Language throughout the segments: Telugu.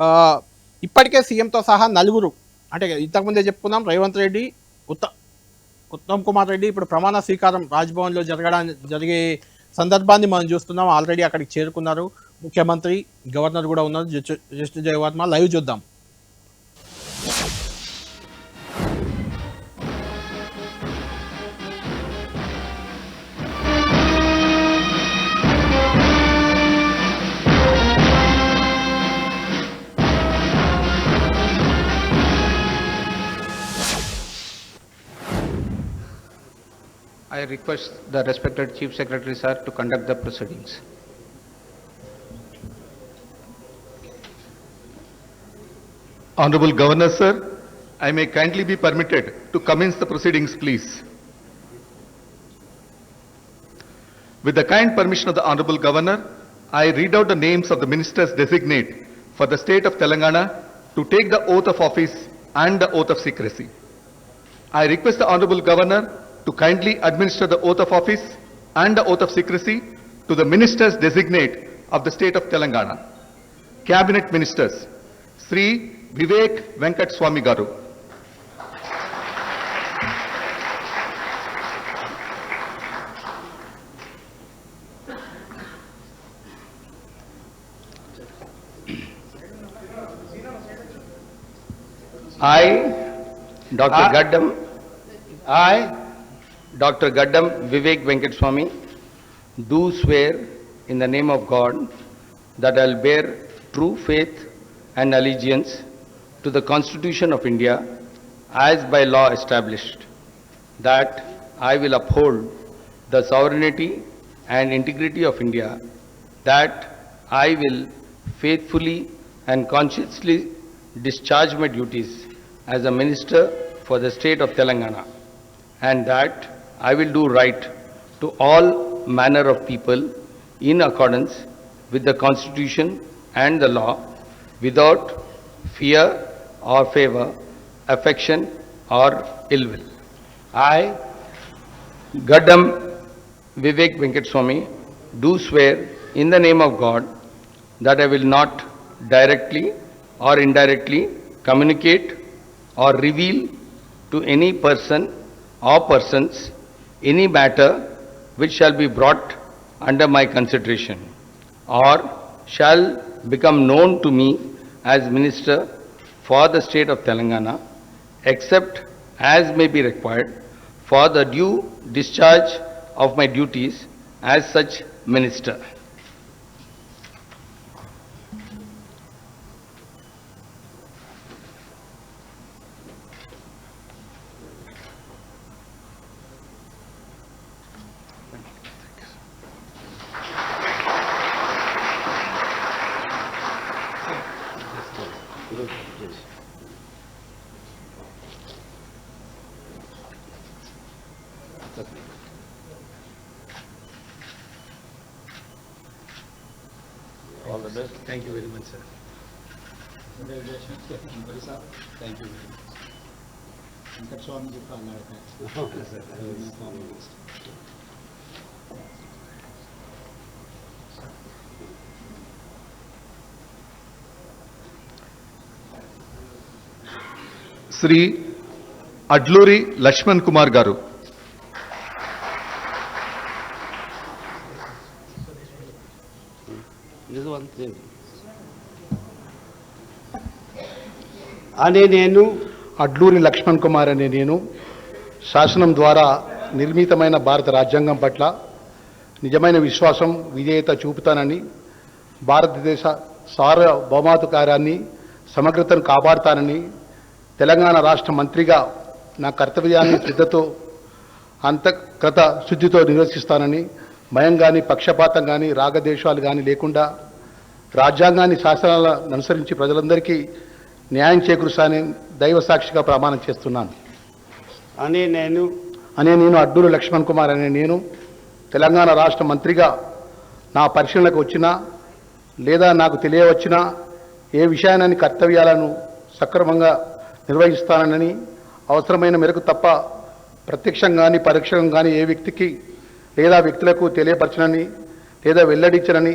ఆ, ఇప్పటికే సీఎంతో సహా నలుగురు అంటే ఇంతకుముందే చెప్పుకున్నాం రేవంత్ రెడ్డి ఉత్త ఉత్తమ్ కుమార్ రెడ్డి ఇప్పుడు ప్రమాణ స్వీకారం రాజ్భవన్లో జరగడానికి జరిగే సందర్భాన్ని మనం చూస్తున్నాం. ఆల్రెడీ అక్కడికి చేరుకున్నారు. ముఖ్యమంత్రి గవర్నర్ కూడా ఉన్నారు. జస్టిస్ జయవర్మ లైవ్ చూద్దాం. I request the respected Chief Secretary, sir, to conduct the proceedings. Honorable Governor, sir, I may kindly be permitted to commence the proceedings, please. With the kind permission of the Honorable Governor, I read out the names of the ministers designate for the state of Telangana to take the oath of office and the oath of secrecy. I request the Honorable Governor to kindly administer the oath of office and the oath of secrecy to the ministers designate of the state of Telangana. Cabinet Ministers, Sri Vivek Venkat Swami Garu. I, Dr. I- Gaddam, I, Dr. Gaddam Vivek Venkat Swami, do swear in the name of God that I will bear true faith and allegiance to the Constitution of India as by law established, that I will uphold the sovereignty and integrity of India, that I will faithfully and conscientiously discharge my duties as a minister for the state of Telangana, and that I will do right to all manner of people in accordance with the Constitution and the law, without fear or favor, affection or ill will. I, Gaddam Vivek Venkat Swami, do swear in the name of God that I will not directly or indirectly communicate or reveal to any person or persons any matter which shall be brought under my consideration or shall become known to me as minister for the state of Telangana except as may be required for the due discharge of my duties as such minister. All the best. Thank you very much, sir. Thank you very much. Venkata Swamy చెప్పి అన్నాడు శ్రీ అడ్లూరి లక్ష్మణ్ కుమార్ గారు అంతే అనే నేను అడ్లూరి లక్ష్మణ్ కుమార్ అనే నేను శాసనం ద్వారా నిర్మితమైన భారత రాజ్యాంగం పట్ల నిజమైన విశ్వాసం విధేయత చూపుతానని భారతదేశ సార్వభౌమాధికారాన్ని సమగ్రతను కాపాడుతానని తెలంగాణ రాష్ట్ర మంత్రిగా నా కర్తవ్యాన్ని శ్రద్ధతో అంతకృత శుద్ధితో నిర్వహిస్తానని భయం కానీ పక్షపాతం కానీ రాగద్వేషాలు కానీ లేకుండా రాజ్యాంగాన్ని శాసనాలను అనుసరించి ప్రజలందరికీ న్యాయం చేకూరుస్తానని దైవ సాక్షిగా ప్రమాణం చేస్తున్నాను. అని నేను అనే నేను అడ్డూరు లక్ష్మణ్ కుమార్ అనే నేను తెలంగాణ రాష్ట్ర మంత్రిగా నా పరిశీలనకు వచ్చినా లేదా నాకు తెలియవచ్చినా ఏ విషయాన్ని కర్తవ్యాలను సక్రమంగా నిర్వహిస్తానని అవసరమైన మేరకు తప్ప ప్రత్యక్షంగా కానీ పరోక్షంగా కానీ ఏ వ్యక్తికి లేదా వ్యక్తులకు తెలియపరచనని లేదా వెల్లడించనని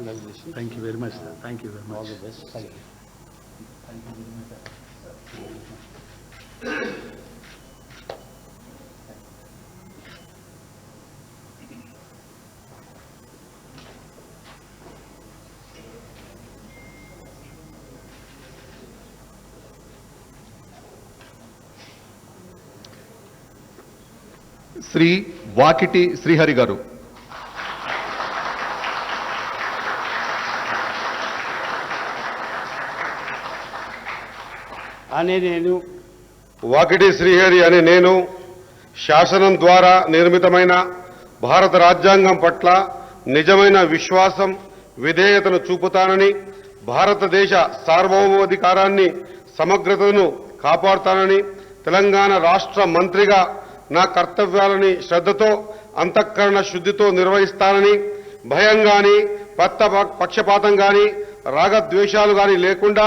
Congratulations. Thank you very much sir thank you very All much the best. Thank you. Thank you very much. sir. Sri Vakiti Srihari garu అనే నేను వాకిటి శ్రీహరి అనే నేను శాసనం ద్వారా నిర్మితమైన భారత రాజ్యాంగం పట్ల నిజమైన విశ్వాసం విధేయతను చూపుతానని భారతదేశ సార్వభౌమాధికారాన్ని సమగ్రతను కాపాడుతానని తెలంగాణ రాష్ట్ర మంత్రిగా నా కర్తవ్యాలని శ్రద్ధతో అంతఃకరణ శుద్ధితో నిర్వహిస్తానని భయం కానీ పత్త పక్షపాతం కానీ రాగద్వేషాలు కానీ లేకుండా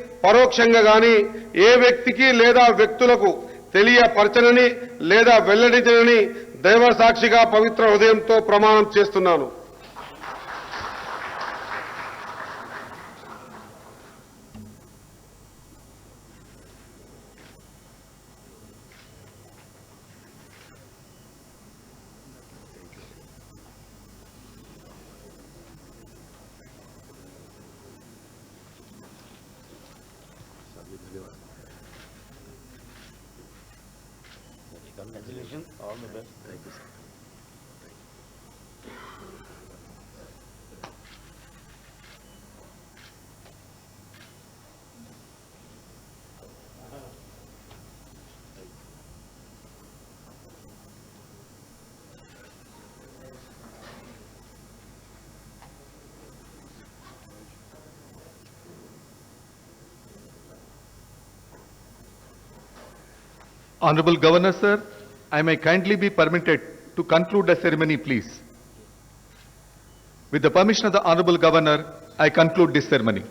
పరోక్షంగా గాని ఏ వ్యక్తికి లేదా వ్యక్తులకు తెలియపరచనని లేదా వెల్లడించనని దైవ సాక్షిగా పవిత్ర హృదయంతో ప్రమాణం చేస్తున్నాను. Congratulations. All the best. Thank you, sir. Honorable Governor, sir, I may kindly be permitted to conclude the ceremony, please. With the permission of the Honorable Governor, I conclude this ceremony.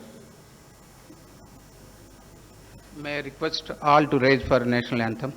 May I request all to raise for national anthem?